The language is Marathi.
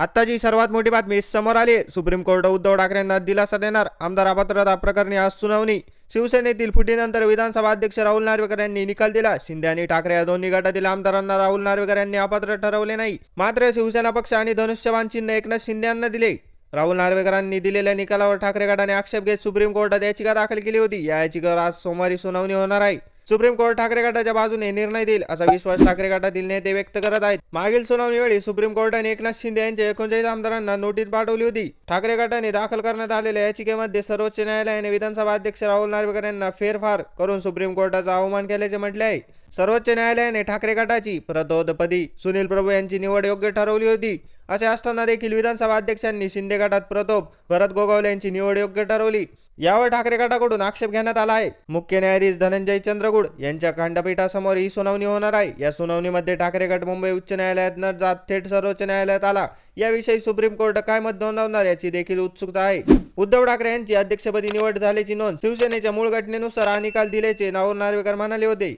आत्ताची सर्वात मोठी बातमी समोर आली. आहे. सुप्रीम कोर्ट उद्धव ठाकरेंना दिलासा देणार. आमदार अपात्रता प्रकरणी आज सुनावणी. शिवसेनेतील फुटीनंतर विधानसभा अध्यक्ष राहुल नार्वेकर यांनी निकाल दिला. शिंदे आणि ठाकरे या दोन्ही गटातील आमदारांना राहुल नार्वेकर यांनी अपात्र ठरवले नाही. मात्र शिवसेना पक्ष आणि धनुष्यवान चिन्ह एकनाथ शिंदे यांना दिले. राहुल नार्वेकरांनी दिलेल्या निकालावर ठाकरे गटाने आक्षेप घेत सुप्रीम कोर्टात याचिका दाखल केली होती. या याचिकेवर आज सोमवारी सुनावणी होणार आहे. सुप्रीम कोर्ट ठाकरे गटाच्या बाजूने निर्णय देईल असा विश्वास ठाकरे गटातील नेते व्यक्त करत आहेत. मागील सुनावणीवेळी सुप्रीम कोर्टाने एकनाथ शिंदे यांच्या एकोणचाळीस आमदारांना नोटीस पाठवली होती. ठाकरे गटाने दाखल करण्यात आलेल्या याचिकेमध्ये सर्वोच्च न्यायालयाने विधानसभा अध्यक्ष राहुल नार्वेकर यांना फेरफार करून सुप्रीम कोर्टाचा अवमान केल्याचे म्हटले आहे. सर्वोच्च न्यायालयाने ठाकरे गटाची प्रतोदपदी सुनील प्रभू यांची निवड योग्य ठरवली होती. असे असताना देखील विधानसभा अध्यक्षांनी शिंदे गटात प्रतोप भरत गोगावले यांची निवड योग्य ठरवली. यावर ठाकरे गटाकडून आक्षेप घेण्यात आला आहे. मुख्य न्यायाधीश धनंजय चंद्रगुड यांच्या खंडपीठासमोर ही सुनावणी होणार आहे. या सुनावणीमध्ये ठाकरे गट मुंबई उच्च न्यायालयात न जात थेट सर्वोच्च न्यायालयात आला. याविषयी सुप्रीम कोर्ट काय मत नोंदवणार याची देखील उत्सुकता आहे. उद्धव ठाकरे यांची अध्यक्षपदी निवड झाल्याची नोंद शिवसेनेच्या मूळ घटनेनुसार हा निकाल दिल्याचे नावर नार्वेकर म्हणाले होते.